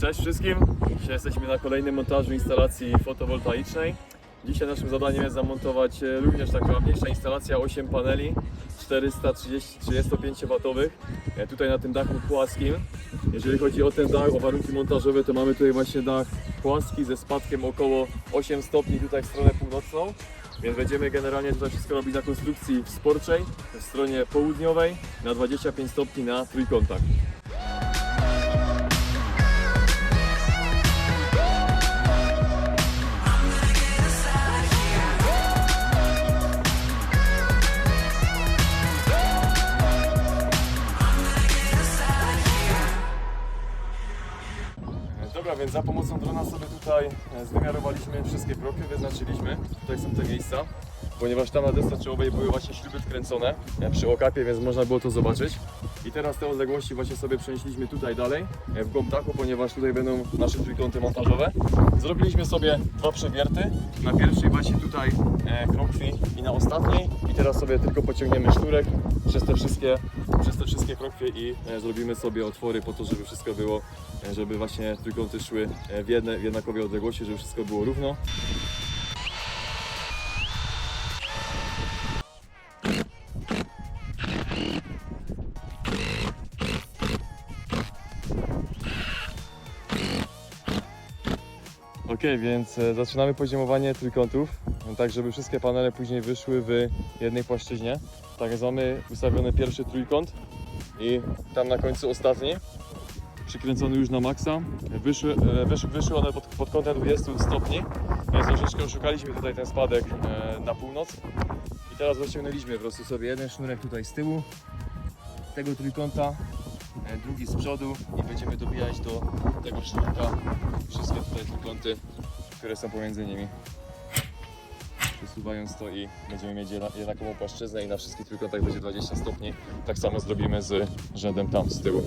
Cześć wszystkim! Dzisiaj jesteśmy na kolejnym montażu instalacji fotowoltaicznej. Dzisiaj naszym zadaniem jest zamontować e, również taka mniejsza instalacja 8 paneli 430-35 W e, tutaj na tym dachu płaskim. Jeżeli chodzi o ten dach, o warunki montażowe, to mamy tutaj właśnie dach płaski ze spadkiem około 8 stopni tutaj w stronę północną. Więc będziemy generalnie tutaj wszystko robić na konstrukcji sporczej, w stronie południowej, na 25 stopni na trójkątach. Pomocą drona sobie tutaj e, zwymiarowaliśmy wszystkie profile, wyznaczyliśmy. Tutaj są te miejsca, ponieważ tam na desce czołowej były właśnie śruby wkręcone e, przy okapie, więc można było to zobaczyć. I teraz te odległości właśnie sobie przenieśliśmy tutaj dalej, e, w głąb dachu, ponieważ tutaj będą nasze trójkąty montażowe. Zrobiliśmy sobie dwa przewierty, na pierwszej właśnie tutaj e, krokwi i na ostatniej. I teraz sobie tylko pociągniemy sznurek przez te wszystkie, przez te wszystkie krokwie i e, zrobimy sobie otwory po to, żeby wszystko było, e, żeby właśnie trójkąty szły e, w, jedne, w jednakowej odległości, żeby wszystko było równo. Ok, więc e, zaczynamy poziomowanie trójkątów, tak żeby wszystkie panele później wyszły w jednej płaszczyźnie. Tak więc mamy ustawiony pierwszy trójkąt i tam na końcu ostatni, przykręcony już na maksa. Wyszły, e, wysz, wyszły one pod, pod kątem 20 stopni, więc troszeczkę oszukaliśmy tutaj ten spadek e, na północ. I teraz rozciągnęliśmy po prostu sobie jeden sznurek tutaj z tyłu, tego trójkąta, drugi z przodu i będziemy dobijać do tego sznurka wszystkie tutaj trójkąty, które są pomiędzy nimi. Przesuwając to i będziemy mieć jedna- jednakową płaszczyznę i na wszystkich trójkątach będzie 20 stopni. Tak samo zrobimy z rzędem tam z tyłu.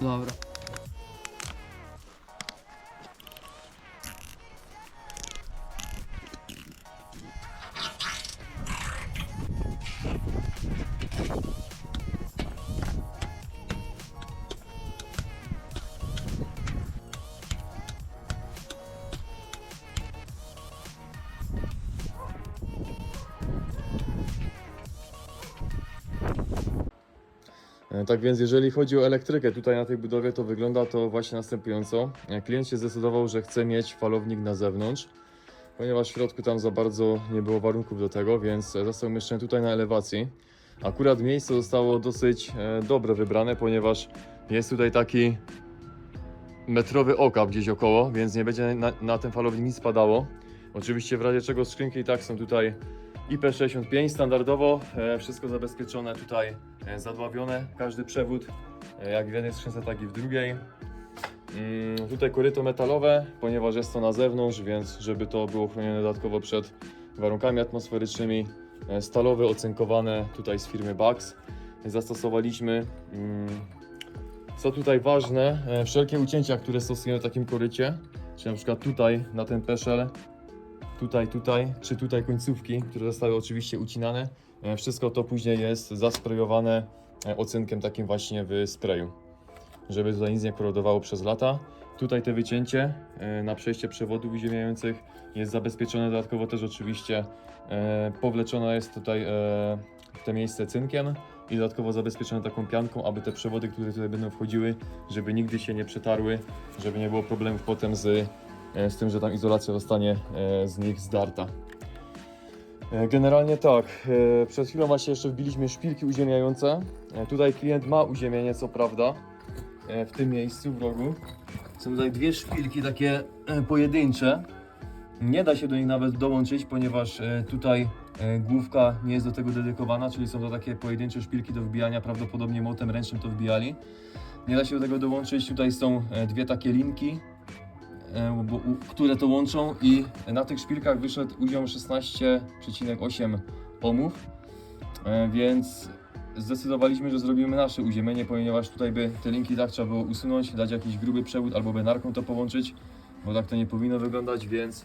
Dobra. Tak więc jeżeli chodzi o elektrykę tutaj na tej budowie, to wygląda to właśnie następująco. E, Klient się zdecydował, że chce mieć falownik na zewnątrz, ponieważ w środku tam za bardzo nie było warunków do tego, więc e, został umieszczony tutaj na elewacji. Akurat miejsce zostało dosyć e, dobre wybrane, ponieważ jest tutaj taki metrowy okap gdzieś około, więc nie będzie na, na ten falownik nic padało. Oczywiście w razie czego skrzynki i tak są tutaj IP65 standardowo, e, wszystko zabezpieczone tutaj e, zadławione, każdy przewód e, jak w jednej skrzynce tak i w drugiej. Mm, tutaj koryto metalowe, ponieważ jest to na zewnątrz, więc żeby to było chronione dodatkowo przed warunkami atmosferycznymi. Stalowe ocynkowane tutaj z firmy Bax zastosowaliśmy. Mm, Co tutaj ważne, wszelkie ucięcia, które stosujemy w takim korycie, czy na przykład tutaj na ten peszel, tutaj, tutaj, czy tutaj końcówki, które zostały oczywiście ucinane, e, wszystko to później jest zasprejowane e, ocynkiem takim właśnie w sprayu, żeby tutaj nic nie korodowało przez lata. Tutaj te wycięcie e, na przejście przewodów uziemiających jest zabezpieczone dodatkowo też oczywiście powleczone jest tutaj te miejsce cynkiem i dodatkowo zabezpieczone taką pianką, aby te przewody, które tutaj będą wchodziły, żeby nigdy się nie przetarły, żeby nie było problemów potem z, z tym, że tam izolacja zostanie e, z nich zdarta. E, Generalnie tak, e, przed chwilą właśnie jeszcze wbiliśmy szpilki uziemiające. E, Tutaj klient ma uziemienie, co prawda, e, w tym miejscu w rogu. Są tutaj dwie szpilki takie e, pojedyncze. Nie da się do nich nawet dołączyć, ponieważ e, tutaj e, główka nie jest do tego dedykowana, czyli są to takie pojedyncze szpilki do wbijania, prawdopodobnie młotem ręcznym to wbijali. Nie da się do tego dołączyć, tutaj są e, dwie takie linki, e, u- które to łączą i na tych szpilkach wyszedł udział 16,8 ohmów, e, więc zdecydowaliśmy, że zrobimy nasze uziemienie, ponieważ tutaj by te linki tak trzeba było usunąć, dać jakiś gruby przewód albo benarką to połączyć, bo tak to nie powinno wyglądać, więc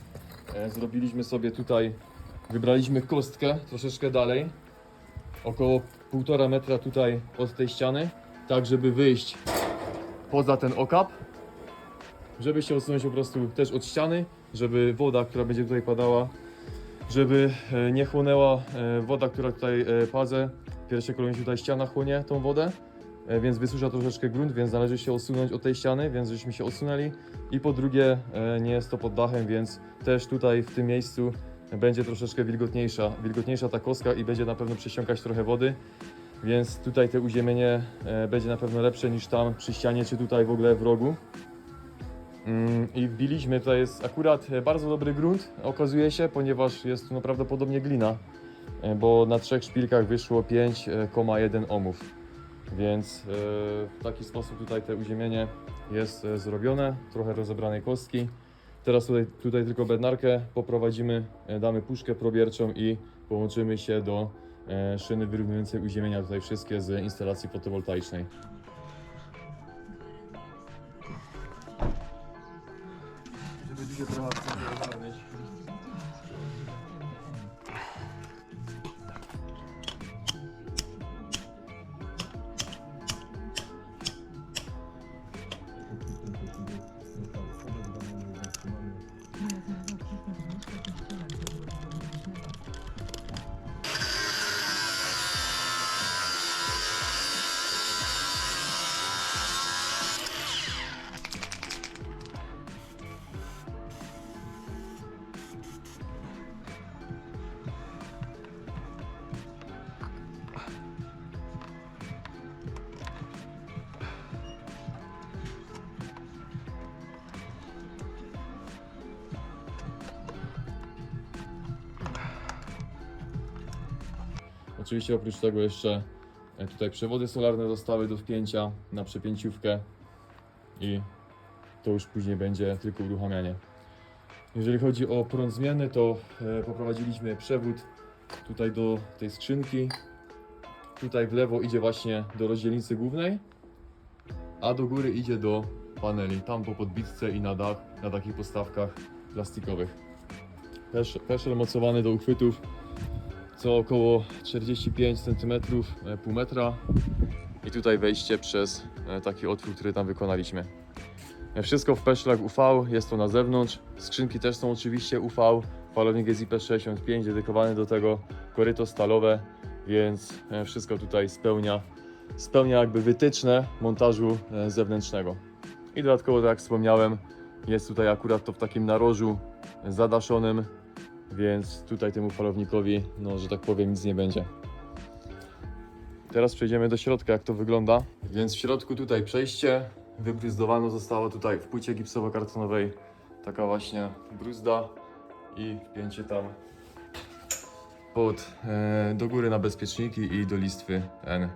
e, zrobiliśmy sobie tutaj, wybraliśmy kostkę troszeczkę dalej, około 1,5 metra tutaj od tej ściany, tak żeby wyjść poza ten okap, żeby się odsunąć po prostu też od ściany, żeby woda, która będzie tutaj padała, żeby e, nie chłonęła e, woda, która tutaj e, padze. W pierwszej kolejności tutaj ściana chłonie tą wodę, więc wysusza troszeczkę grunt, więc należy się odsunąć od tej ściany, więc żeśmy się odsunęli. I po drugie, nie jest to pod dachem, więc też tutaj w tym miejscu będzie troszeczkę wilgotniejsza, wilgotniejsza ta kostka i będzie na pewno przesiąkać trochę wody. Więc tutaj te uziemienie będzie na pewno lepsze niż tam przy ścianie, czy tutaj w ogóle w rogu. Mm, I wbiliśmy, tutaj jest akurat e, bardzo dobry grunt, okazuje się, ponieważ jest tu no, prawdopodobnie glina, e, bo na trzech szpilkach wyszło 5,1 ohmów. Więc e, w taki sposób tutaj te uziemienie jest e, zrobione, trochę rozebranej kostki. Teraz tutaj, tutaj tylko bednarkę poprowadzimy, e, damy puszkę probierczą i połączymy się do e, szyny wyrównującej uziemienia tutaj wszystkie z instalacji fotowoltaicznej. Żeby Oczywiście oprócz tego jeszcze e, tutaj przewody solarne zostały do wpięcia na przepięciówkę i to już później będzie tylko uruchamianie. Jeżeli chodzi o prąd zmienny, to e, poprowadziliśmy przewód tutaj do tej skrzynki. Tutaj w lewo idzie właśnie do rozdzielnicy głównej, a do góry idzie do paneli, tam po podbitce i na dach, na takich postawkach plastikowych. Pesz- Peszel mocowany do uchwytów co około 45 cm, e, pół metra i tutaj wejście przez e, taki otwór, który tam wykonaliśmy. E, Wszystko w peszlach UV, jest to na zewnątrz. Skrzynki też są oczywiście UV. Falownik jest IP65, dedykowany do tego koryto stalowe, więc wszystko tutaj spełnia spełnia jakby wytyczne montażu zewnętrznego. I dodatkowo, tak jak wspomniałem, jest tutaj akurat to w takim narożu zadaszonym, więc tutaj temu falownikowi, no że tak powiem, nic nie będzie. Teraz przejdziemy do środka, jak to wygląda. Więc w środku tutaj przejście, wybruzdowano zostało tutaj w płycie gipsowo-kartonowej taka właśnie bruzda i wpięcie tam pod e, do góry na bezpieczniki i do listwy N.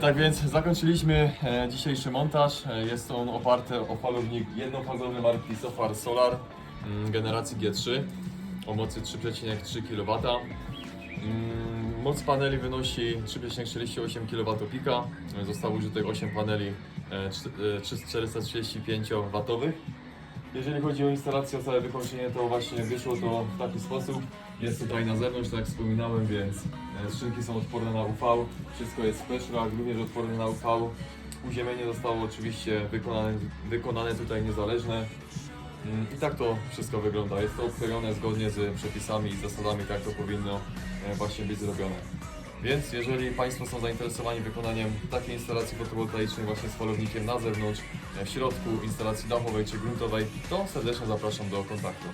tak więc zakończyliśmy e, dzisiejszy montaż. E, jest on oparty o falownik jednofazowy marki Sofar Solar mm, generacji G3 o mocy 3,3 kW. Mm, Moc paneli wynosi 3,48 kW pika. E, Zostało użytych 8 paneli e, czty- e, 435 W. Jeżeli chodzi o instalację, o całe wykończenie, to właśnie wyszło to w taki sposób. Jest tutaj na zewnątrz, tak jak wspominałem, więc e, skrzynki są odporne na UV, wszystko jest w peszrach, również odporne na UV. Uziemienie zostało oczywiście wykonane, wykonane tutaj niezależne. Mm, I tak to wszystko wygląda. Jest to odklejone zgodnie z przepisami i zasadami, tak to powinno e, właśnie być zrobione. Więc jeżeli Państwo są zainteresowani wykonaniem takiej instalacji fotowoltaicznej właśnie z falownikiem na zewnątrz, w środku instalacji dachowej czy gruntowej, to serdecznie zapraszam do kontaktu.